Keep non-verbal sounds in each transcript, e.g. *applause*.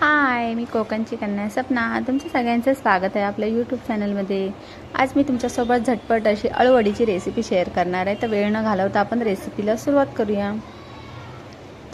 हाय मी कोकणची कन्या सपना. तुमचं सगळ्यांचं स्वागत आहे आपल्या यूट्यूब चॅनलमध्ये आज मी तुमच्यासोबत झटपट अशी अळवडीची रेसिपी शेअर करणार आहे. तर वेळ न घालवता आपण रेसिपीला सुरुवात करूया.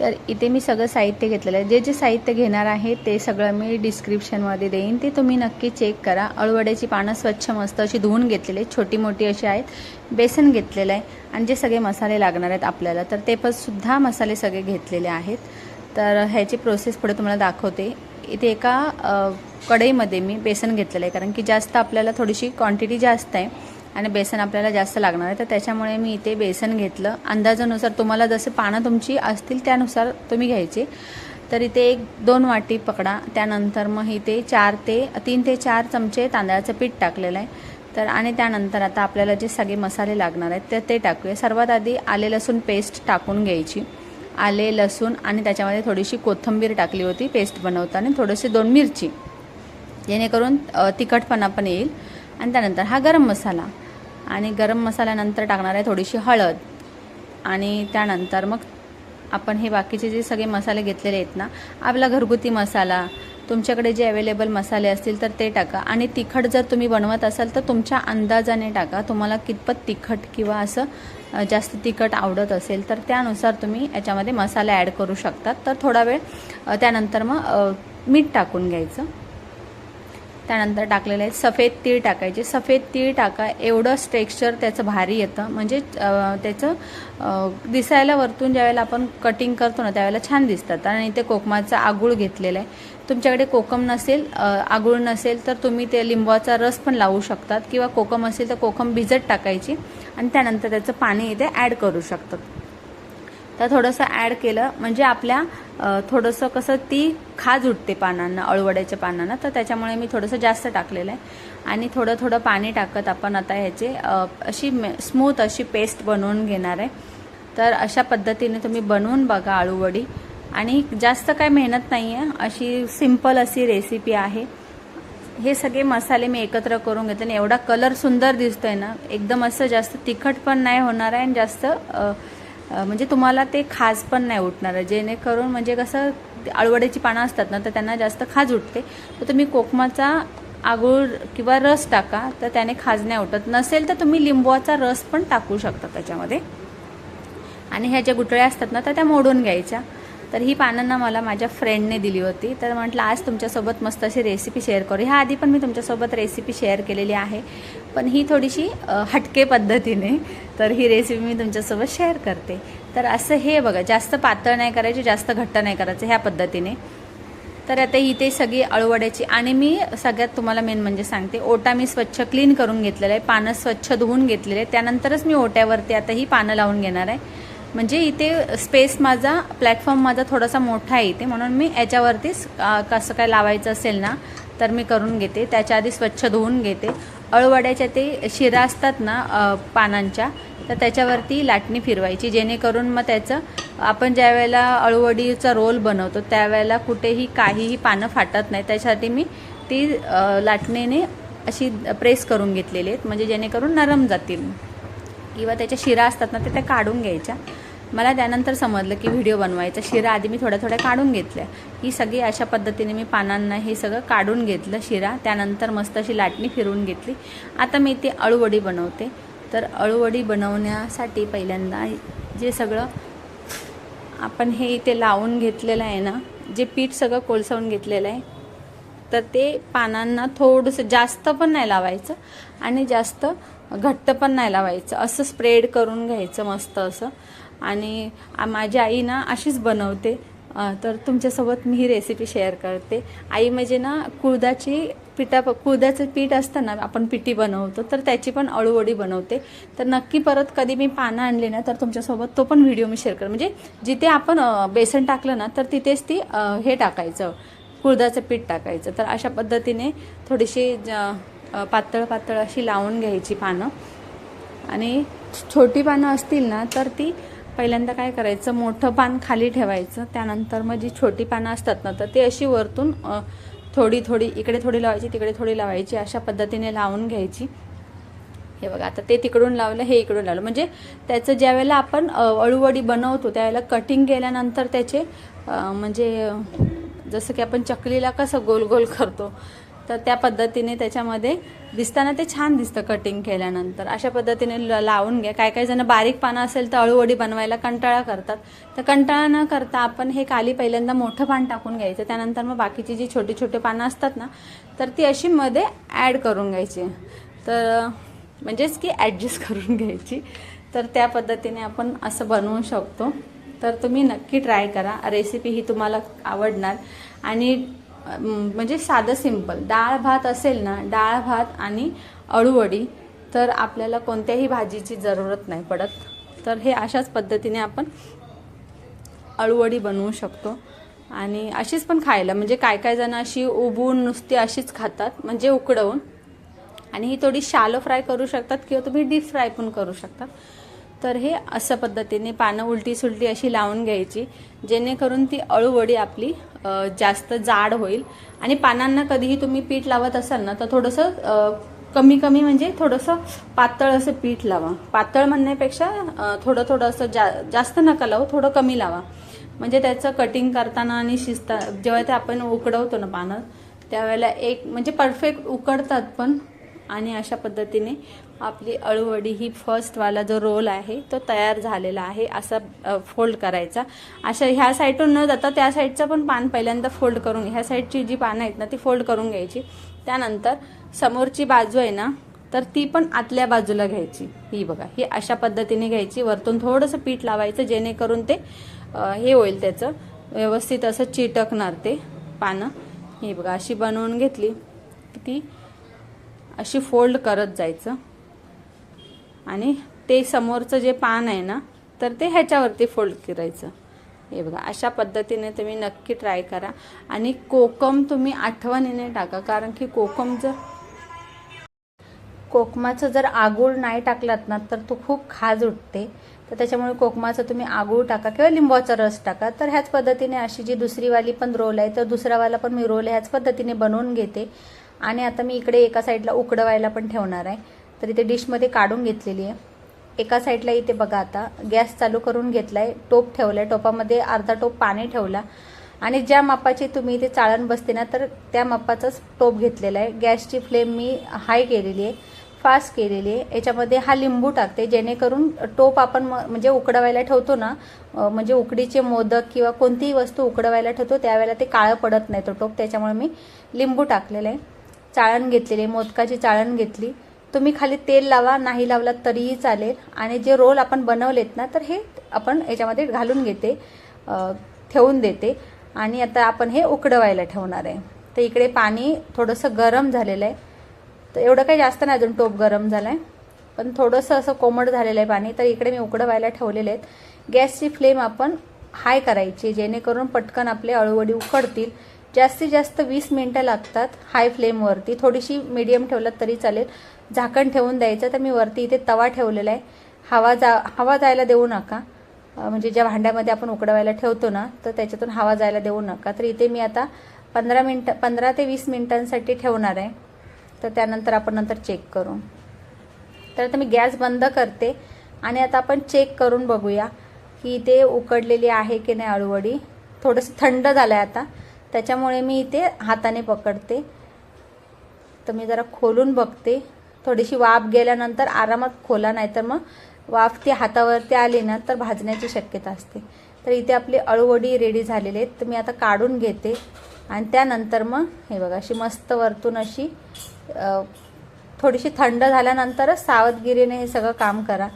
तर इथे मी सगळं साहित्य घेतलेलं आहे. जे जे साहित्य घेणार आहे ते सगळं मी डिस्क्रिप्शनमध्ये देईन. ते तुम्ही नक्की चेक करा. अळवड्याची पानं स्वच्छ मस्त अशी धुवून घेतलेली आहेत. छोटी मोठी अशी आहेत. बेसन घेतलेलं आहे. आणि जे सगळे मसाले लागणार आहेत आपल्याला तर ते पण सुद्धा मसाले सगळे घेतलेले आहेत. तर ह्याची प्रोसेस पुढे तुम्हाला दाखवते. इथे एका कढईमध्ये मी बेसन घेतलेलं आहे. कारण की जास्त आपल्याला थोडीशी क्वांटिटी जास्त आहे आणि बेसन आपल्याला जास्त लागणार आहे. तर त्याच्यामुळे मी इथे बेसन घेतलं. अंदाजानुसार तुम्हाला जसं पानं तुमची असतील त्यानुसार तुम्ही घ्यायचे. तर इथे एक दोन वाटी पकडा. त्यानंतर मग इथे चार ते तीन ते चार चमचे तांदळाचं पीठ टाकलेलं आहे. तर आणि त्यानंतर आता आपल्याला जे सगळे मसाले लागणार आहेत तर ते टाकूया. सर्वात आधी आले लसूण पेस्ट टाकून घ्यायची. आले लसूण आणि त्याच्यामध्ये थोडीशी कोथिंबीर टाकली होती पेस्ट बनवताना थोडीशी दोन मिरची. जेणेकरून तिखटपणा पण येईल. आणि त्यानंतर हा गरम मसाला. आणि गरम मसाल्यानंतर टाकणार आहे थोडीशी हळद. आणि त्यानंतर मग आपण हे बाकीचे जे सगळे मसाले घेतलेले आहेत ना आपला घरगुती मसाला तुमच्याकडे जे अवेलेबल मसाले असतील तर ते टाका. आणि तिखट जर तुम्ही बनवत असाल तर तुमच्या अंदाजाने टाका. तुम्हाला कितपत तिखट किंवा असं जास्त तिखट आवडत असेल तर त्यानुसार तुम्ही याच्यामध्ये मसाले ॲड करू शकतात तर थोडा वेळ त्यानंतर मग मीठ टाकून घ्यायचं. त्यानंतर टाकलेलं आहे सफेद तीळ टाकायचे. सफेद तीळ टाका. एवढं टेक्स्चर त्याचं भारी येतं. म्हणजे त्याचं दिसायला वरतून ज्यावेळेला आपण कटिंग करतो ना त्यावेळेला छान दिसतात. आणि ते कोकमाचा आगूळ घेतलेला आहे. तुमच्याकडे कोकम नसेल आगुळ नसेल तर तुम्ही ते लिंबाचा रस पण लावू शकतात. किंवा कोकम असेल तर कोकम भिजत टाकायची आणि त्यानंतर त्याचं पाणी इथे ॲड करू शकतात. तर थोडंसं ॲड केलं म्हणजे आपल्या थोडंसं कसं ती खाज उठते पानांना अळवड्याच्या पानांना. तर त्याच्यामुळे मी थोडंसं जास्त टाकलेलं आहे. आणि थोडं थोडं पाणी टाकत आपण आता ह्याचे अशी स्मूथ अशी पेस्ट बनवून घेणार आहे. तर अशा पद्धतीने तुम्ही बनवून बघा आळूवडी. आणि जास्त काय मेहनत नाही आहे अशी सिंपल अशी रेसिपी आहे. हे सगळे मसाले मी एकत्र करून घेते आणि एवढा कलर सुंदर दिसतोय ना एकदम असं जास्त तिखट पण नाही होणार आहे आणि जास्त म्हणजे तुम्हाला ते खाज पण नाही उठणार आहे. जेणेकरून म्हणजे कसं आळवड्याची पानं असतात ना तर त्यांना जास्त खाज उठते. तर तुम्ही कोकमाचा आगूळ किंवा रस टाका तर त्याने खाज नाही उठत. नसेल तर तुम्ही लिंबूचा रस पण टाकू शकता त्याच्यामध्ये. आणि ह्या ज्या गुटळ्या असतात ना तर त्या मोडून घ्यायच्या. तर ही पानांना मला माझ्या फ्रेंडने दिली होती. तर म्हटलं आज तुमच्यासोबत मस्त अशी रेसिपी शेअर करू. ह्या आधी पण मी तुमच्यासोबत रेसिपी शेअर केलेली आहे. पण ही थोडीशी हटके पद्धतीने तर ही रेसिपी मी तुमच्यासोबत शेअर करते. तर असं हे बघा जास्त पातळ नाही करायचे जास्त घट्ट नाही करायचं ह्या पद्धतीने. तर आता इथे सगळी अळवड्याची आणि मी सगळ्यात तुम्हाला मेन म्हणजे सांगते ओटा मी स्वच्छ क्लीन करून घेतलेला आहे पानं स्वच्छ धुवून घेतलेले आहे त्यानंतरच मी ओट्यावरती आता ही पानं लावून घेणार आहे. म्हणजे इथे स्पेस माझा प्लॅटफॉर्म माझा थोडासा मोठा आहे इथे म्हणून मी याच्यावरतीच कसं काय लावायचं असेल ना तर मी करून घेते. त्याच्या आधी स्वच्छ धुवून घेते. अळवड्याच्या ते शिरा असतात ना पानांच्या तर त्याच्यावरती लाटणी फिरवायची. जेणेकरून मग त्याचं आपण ज्या वेळेला अळवडीचा रोल बनवतो त्यावेळेला कुठेही काहीही पानं फाटत नाही. त्याच्यासाठी मी ती लाटणीने अशी प्रेस करून घेतलेली आहेत. म्हणजे जेणेकरून नरम जातील. किंवा त्याच्या शिरा असतात ना ते त्या काढून घ्यायच्या. मला त्यानंतर समजलं की व्हिडिओ बनवायचा. शिरा आधी मी थोड्या थोड्या काढून घेतल्या. ही सगळी अशा पद्धतीने मी पानांना हे सगळं काढून घेतलं शिरा. त्यानंतर मस्त अशी लाटणी फिरवून घेतली. आता मी ते अळूवडी बनवते. तर अळूवडी बनवण्यासाठी पहिल्यांदा जे सगळं आपण हे इथे लावून घेतलेलं आहे ना जे पीठ सगळं कोळसवून घेतलेलं आहे तर ते पानांना थोडंसं जास्त पण नाही लावायचं आणि जास्त घट्ट पण नाही लावायचं. असं स्प्रेड करून घ्यायचं मस्त असं. आणि माझी आई ना अशीच बनवते. तर तुमच्यासोबत मी ही रेसिपी शेअर करते. आई म्हणजे ना कुळदाची पिठा कुळदाचं पीठ असतं ना आपण पिठी बनवतो तर त्याची पण अळूवडी बनवते. तर नक्की परत कधी मी पानं आणली ना तर तुमच्यासोबत तो पण व्हिडिओ मी शेअर कर म्हणजे जिथे आपण बेसन टाकलं ना तर तिथेच ती हे टाकायचं कुळदाचं पीठ टाकायचं. तर अशा पद्धतीने थोडीशी ज- पातळ पातळ अशी लावून घ्यायची पानं. आणि छोटी पानं असतील ना तर ती पहिल्यांदा काय करायचं मोठं पान खाली ठेवायचं त्यानंतर मग जी छोटी पानं असतात ना तर ती अशी वरतून थोडी थोडी इकडे थोडी लावायची तिकडे थोडी लावायची अशा पद्धतीने लावून घ्यायची. हे बघा आता ते तिकडून लावलं हे इकडून लावलं. म्हणजे त्याचं ज्यावेळेला आपण अळूवडी बनवतो त्यावेळेला कटिंग केल्यानंतर त्याचे म्हणजे जसं की आपण चकलीला कसं गोल गोल करतो तर त्या पद्धतीने त्याच्यामध्ये दिसताना ते छान दिसतं कटिंग केल्यानंतर. अशा पद्धतीने ल- लावून घ्या. काय काही जण बारीक पानं असेल तर अळूवडी बनवायला कंटाळा करतात. तर कंटाळा न करता आपण हे काली पहिल्यांदा मोठं पान टाकून घ्यायचं. त्यानंतर मग बाकीची जी छोटे छोटे पानं असतात ना तर ती अशी मध्ये ॲड करून घ्यायची. तर म्हणजेच की ॲडजस्ट *laughs* करून घ्यायची. तर त्या पद्धतीने आपण असं बनवू शकतो. तर तुम्ही नक्की ट्राय करा. रेसिपी ही तुम्हाला आवडणार. आणि म्हणजे साधं सिंपल. डाळ भात असेल ना डाळ भात आणि अळूवडी तर आपल्याला कोणत्याही भाजीची जरूरत नाही पडत. तर हे अशाच पद्धतीने आपण अळूवडी बनवू शकतो. आणि अशीच पण खायला म्हणजे काय काय जण अशी उबून नुसती अशीच खातात म्हणजे उकडवून. आणि ही थोडी शालो फ्राय करू शकतात किंवा तुम्ही डीप फ्राय पण करू शकतात. तर हे असं पद्धतीने पानं उलटी सुलटी अशी लावून घ्यायची जेणेकरून ती अळूवडी आपली जास्त जाड होईल. आणि पानांना कधीही तुम्ही पीठ लावत असाल ना तर थोडंसं कमी कमी म्हणजे थोडंसं पातळ असं पीठ लावा. पातळ म्हणण्यापेक्षा थोडं थोडं असं जा जास्त नका लावू थोडं कमी लावा. म्हणजे त्याचं कटिंग करताना आणि शिजता जेव्हा ते आपण उकडवतो ना पानं त्यावेळेला एक म्हणजे परफेक्ट उकडतात पण आणि अशा पद्धतीने आपली अळूवडी ही फर्स्टवाला जो रोल आहे तो तयार झालेला आहे असा फोल्ड करायचा. अशा ह्या साईडून न जाता त्या साईडचं पण पान पहिल्यांदा फोल्ड करून ह्या साईडची जी पानं आहेत ना ती फोल्ड करून घ्यायची. त्यानंतर समोरची बाजू आहे ना तर ती पण आतल्या बाजूला घ्यायची. ही बघा ही अशा पद्धतीने घ्यायची. वरतून थोडंसं पीठ लावायचं जेणेकरून ते हे होईल त्याचं. व्यवस्थित असं चिटकणार ते पानं. ही बघा अशी बनवून घेतली. की ती अशी फोल्ड करत जायचं. आणि ते समोरचं जे पान आहे ना तर ते ह्याच्यावरती फोल्ड करायचं. हे बघा अशा पद्धतीने तुम्ही नक्की ट्राय करा. आणि कोकम तुम्ही आठवणीने टाका कारण की कोकम जर कोकमाचं जर आगूळ नाही टाकलात ना तर तो खूप खाज उठते. तर त्याच्यामुळे कोकमाचं तुम्ही आगूळ टाका किंवा लिंबाचा रस टाका. तर ह्याच पद्धतीने अशी जी दुसरीवाली पण रोल आहे तर दुसरावाला पण मी रोल ह्याच पद्धतीने बनवून घेते. आणि आता मी इकडे एका साईडला उकडवायला पण ठेवणार आहे. तर इथे डिशमध्ये काढून घेतलेली आहे. एका साईडला इथे बघा आता गॅस चालू करून घेतलाय. टोप ठेवलाय. टोपामध्ये अर्धा टोप पाणी ठेवला. आणि ज्या मापाची तुम्ही इथे चाळण बसते ना तर त्या मापाचाच टोप घेतलेला आहे. गॅसची फ्लेम मी हाय केलेली आहे फास्ट केलेली आहे. याच्यामध्ये हा लिंबू टाकते जेणेकरून टोप आपण म- म्हणजे उकडवायला ठेवतो ना म्हणजे उकडीचे मोदक किंवा कोणतीही वस्तू उकडवायला ठेवतो त्यावेळेला ते काळं पडत नाही तो टोप. त्याच्यामुळे मी लिंबू टाकलेला आहे. चाळण घेतलेले मोदकाची चाळण घेतली. तुम्ही खाली तेल लावा नाही लावला तरीही चालेल. आणि जे रोल आपण बनवलेत ना तर हे आपण याच्यामध्ये घालून घेते ठेवून देते. आणि आता आपण हे उकडवायला ठेवणार आहे. तर इकडे पाणी थोडंसं गरम झालेलं आहे. तर एवढं काही जास्त नाही अजून टोप गरम झाला आहे पण थोडंसं असं कोमट झालेलं आहे पाणी. तर इकडे मी उकडवायला ठेवलेले आहेत. गॅसची फ्लेम आपण हाय करायची जेणेकरून पटकन आपले अळूवडी उकडतील. जास्तीत जास्त वीस मिनटं लागतात हाय फ्लेमवरती थोडीशी मीडियम ठेवलात तरी चालेल. झाकण ठेवून द्यायचं तर मी वरती इथे तवा ठेवलेला आहे. हवा जा हवा जायला देऊ नका. म्हणजे ज्या भांड्यामध्ये आपण उकडवायला ठेवतो ना तर त्याच्यातून हवा जायला देऊ नका. तर इथे मी आता पंधरा मिनटं पंधरा ते वीस मिनटांसाठी ठेवणार आहे. तर त्यानंतर आपण नंतर चेक करू. तर आता मी गॅस बंद करते आणि आता आपण चेक करून बघूया की इथे उकडलेली आहे की नाही अळूवडी थोडंसं थंड झालं आहे आता. त्याच्यामुळे मी इथे हाताने पकडते. तर मी जरा खोलून बघते. थोडीशी वाफ गेल्यानंतर आरामात खोला नाहीतर मग वाफ ती हातावरती आली ना तर भाजण्याची शक्यता असते. तर इथे आपली अळूवडी रेडी झालेली आहेत. तर मी आता काढून घेते. आणि त्यानंतर मग हे बघा अशी मस्त वरतून अशी थोडीशी थंड झाल्यानंतरच सावधगिरीने हे सगळं काम करा.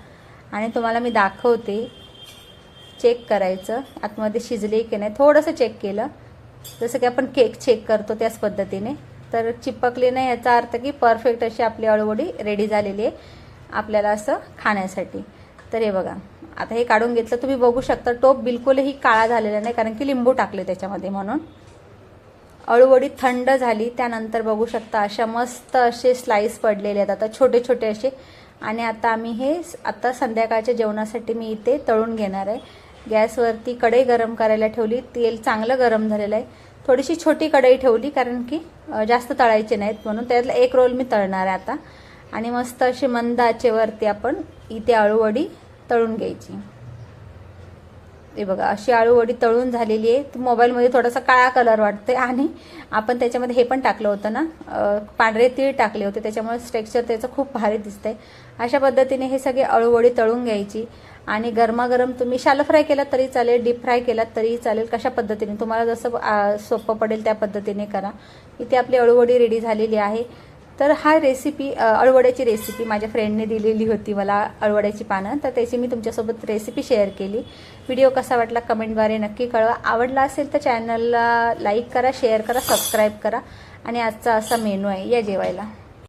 आणि तुम्हाला मी दाखवते. चेक करायचं. आतमध्ये शिजले की नाही थोडंसं चेक केलं. जसं की आपण केक चेक करतो त्याच पद्धतीने. तर चिपकली नाही याचा अर्थ की परफेक्ट अशी आपली अळूवडी रेडी झालेली आहे आपल्याला असं खाण्यासाठी. तर हे बघा आता हे काढून घेतलं तुम्ही बघू शकता टोप बिलकुलही काळा झालेला नाही कारण की लिंबू टाकले त्याच्यामध्ये म्हणून. अळूवडी थंड झाली त्यानंतर बघू शकता अशा मस्त असे स्लाईस पडलेले आहेत. आता छोटे छोटे असे. आणि आता आम्ही हे आता संध्याकाळच्या जेवणासाठी मी इथे तळून घेणार आहे. गॅसवरती कढई गरम करायला ठेवली. तेल चांगलं गरम झालेलं आहे. थोडीशी छोटी कढई ठेवली कारण की जास्त तळायचे नाहीत म्हणून त्यातला एक रोल मी तळणार आहे आता. आणि मस्त अशी मंद आचेवरती आपण इथे अळूवडी तळून घ्यायची. हे बघा अशी आळूवडी तळून झालेली आहे. ती मोबाईलमध्ये थोडासा काळा कलर वाटते आणि आपण त्याच्यामध्ये हे पण टाकलं होतं ना पांढरे तीळ टाकले होते. त्याच्यामुळे स्ट्रेक्चर त्याचं खूप भारी दिसतंय. अशा पद्धतीने हे सगळे अळूवडी तळून घ्यायची. आणि गरमागरम तुम्ही शालो फ्राय केलात तरी चालेल डीप फ्राय केलात तरी चालेल कशा पद्धतीने? तुम्हाला जसं सोपं पडेल त्या पद्धतीने करा. इथे आपली अळूवडी रेडी झालेली आहे. तर हा रेसिपी अळवड्याची रेसिपी माझ्या फ्रेंडने दिलेली होती मला अळवड्याची पानं. तर त्याची मी तुमच्यासोबत रेसिपी शेअर केली. व्हिडिओ कसा वाटला कमेंटद्वारे नक्की कळवा. आवडला असेल तर चॅनलला लाईक करा शेअर करा सबस्क्राईब करा. आणि आजचा असा मेनू आहे या जेवायला.